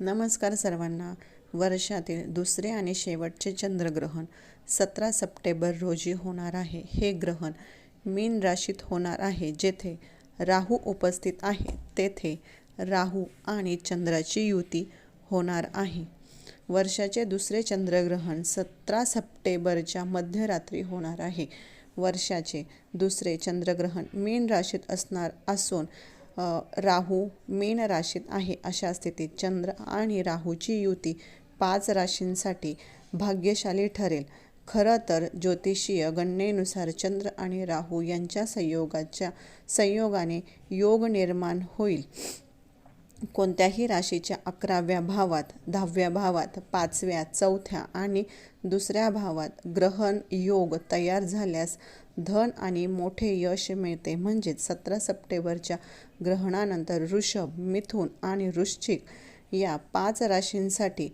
नमस्कार सर्वांना. वर्षातील दुसरे आणि शेवटचे चंद्रग्रहण सतरा सप्टेंबर रोजी होणार आहे. हे ग्रहण मीन राशीत होणार आहे जेथे राहू उपस्थित आहे तेथे राहू आणि चंद्राची युती होणार आहे. वर्षाचे दुसरे चंद्रग्रहण सतरा सप्टेंबरच्या मध्यरात्री होणार आहे. वर्षाचे दुसरे चंद्रग्रहण मीन राशीत असणार असून राहू मीन राशीत आहे अशा स्थितीत चंद्र आणि राहूची युती पाच राशींसाठी भाग्यशाली ठरेल. खरं तर ज्योतिषीय गणनेनुसार चंद्र आणि राहू यांच्या संयोगाच्या संयोगाने योग निर्माण होईल. कोणत्याही राशीच्या अकराव्या भावात दहाव्या भावात पाचव्या चौथ्या आणि दुसऱ्या भावात ग्रहण योग तयार झाल्यास धन आणि मोठे यश मिळते. म्हणजेच सतरा सप्टेंबरच्या ग्रहणानंतर ऋषभ मिथुन आणि वृश्चिक या पाच राशींसाठी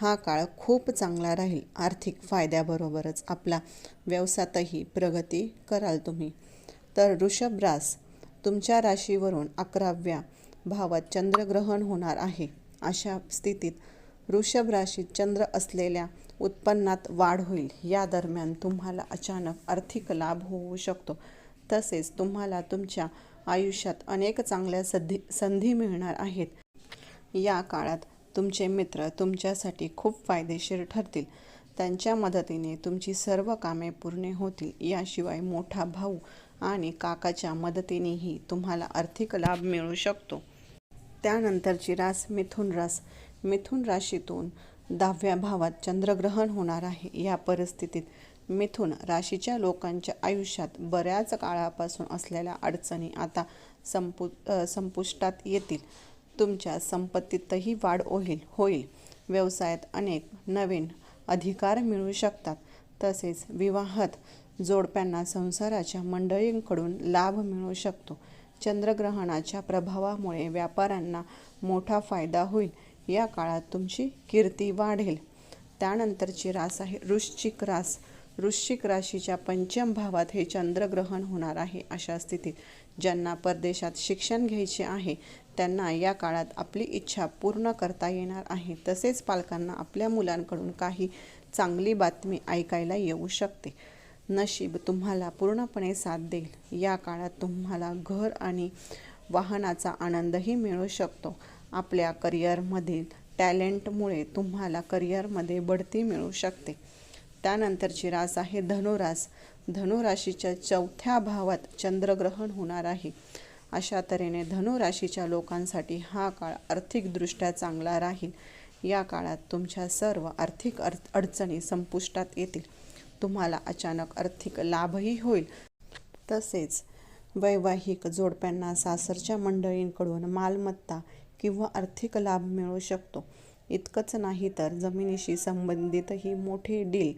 हा काळ खूप चांगला राहील. आर्थिक फायद्याबरोबरच आपला व्यवसायातही प्रगती कराल तुम्ही. तर ऋषभ रास तुमच्या राशीवरून अकराव्या भावात चंद्रग्रहण होणार आहे. अशा स्थितीत वृषभ राशीत चंद्र असलेल्या उत्पन्नात वाढ होईल. या दरम्यान तुम्हाला अचानक आर्थिक लाभ होऊ शकतो. तसेच तुम्हाला तुमच्या आयुष्यात अनेक चांगल्या संधी संधी मिळणार आहेत. या काळात तुमचे मित्र तुमच्यासाठी खूप फायदेशीर ठरतील. त्यांच्या मदतीने तुमची सर्व कामे पूर्ण होतील. याशिवाय मोठा भाऊ आणि काकाच्या मदतीनेही तुम्हाला आर्थिक लाभ मिळू शकतो. त्यानंतरची रास मिथुन रास. मिथुन राशीतून दहाव्या भावात चंद्रग्रहण होणार आहे. या परिस्थितीत मिथुन राशीच्या लोकांच्या आयुष्यात बऱ्याच काळापासून असलेल्या अडचणी आता संपु संपुष्टात येतील. तुमच्या संपत्तीतही वाढ होईल होईल. व्यवसायात अनेक नवीन अधिकार मिळू शकतात. तसेच विवाहात जोडप्यांना संसाराच्या मंडळींकडून लाभ मिळू शकतो. चंद्रग्रहणाच्या प्रभावामुळे व्यापाऱ्यांना मोठा फायदा होईल. या काळात तुमची कीर्ती वाढेल. त्यानंतरची रास आहे वृश्चिक रास. वृश्चिक राशीच्या पंचम भावात हे चंद्रग्रहण होणार आहे अशा स्थितीत. ज्यांना परदेशात शिक्षण घ्यायचे आहे त्यांना या काळात आपली इच्छा पूर्ण करता येणार आहे. तसेच पालकांना आपल्या मुलांकडून काही चांगली बातमी ऐकायला येऊ शकते. नशीब तुम्हाला पूर्णपणे साथ देईल. या काळात तुम्हाला घर आणि वाहनाचा आनंदही मिळू शकतो. आपल्या करिअरमधील टॅलेंटमुळे तुम्हाला करिअरमध्ये बढती मिळू शकते. त्यानंतरची रास आहे धनुरास. धनुराशीच्या चौथ्या भावात चंद्रग्रहण होणार आहे. अशा तऱ्हेने धनुराशीच्या लोकांसाठी हा काळ आर्थिकदृष्ट्या चांगला राहील. या काळात तुमच्या सर्व आर्थिक अर्थ अडचणी संपुष्टात येतील. तुम्हाला अचानक आर्थिक लाभही होईल. तसेच वैवाहिक जोडप्यांना सासरच्या मंडळींकडून मालमत्ता किंवा आर्थिक लाभ मिळू शकतो. इतकंच नाही तर जमिनीशी संबंधितही मोठे डील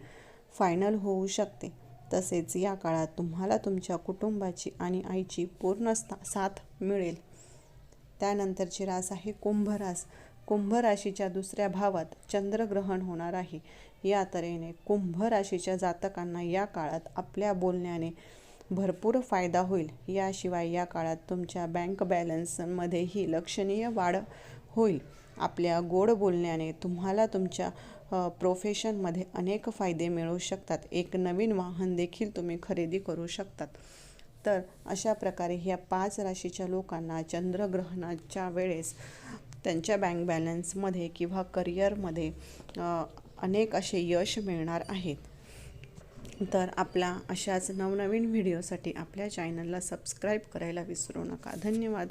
फायनल होऊ शकते. तसेच या काळात तुम्हाला तुमच्या कुटुंबाची आणि आईची पूर्ण साथ मिळेल. त्यानंतरची रास आहे कुंभरास. कुंभ राशीच्या दुसऱ्या भावात चंद्रग्रहण होणार आहे. या तऱ्हेने कुंभ राशीच्या जातकांना या काळात आपल्या बोलण्याने भरपूर फायदा होईल. याशिवाय या काळात तुमच्या बँक बॅलन्समध्येही लक्षणीय वाढ होईल. आपल्या गोड बोलण्याने तुम्हाला तुमच्या प्रोफेशनमध्ये अनेक फायदे मिळू शकतात. एक नवीन वाहन देखील तुम्ही खरेदी करू शकतात. तर अशा प्रकारे ह्या पाच राशीच्या लोकांना चंद्रग्रहणाच्या वेळेस त्यांच्या बँक बॅलन्समध्ये किंवा करिअरमध्ये अनेक असे यश मिळणार आहेत. तर आपला अशाच नवनवीन व्हिडिओसाठी आपल्या चॅनलला सबस्क्राईब करायला विसरू नका. धन्यवाद.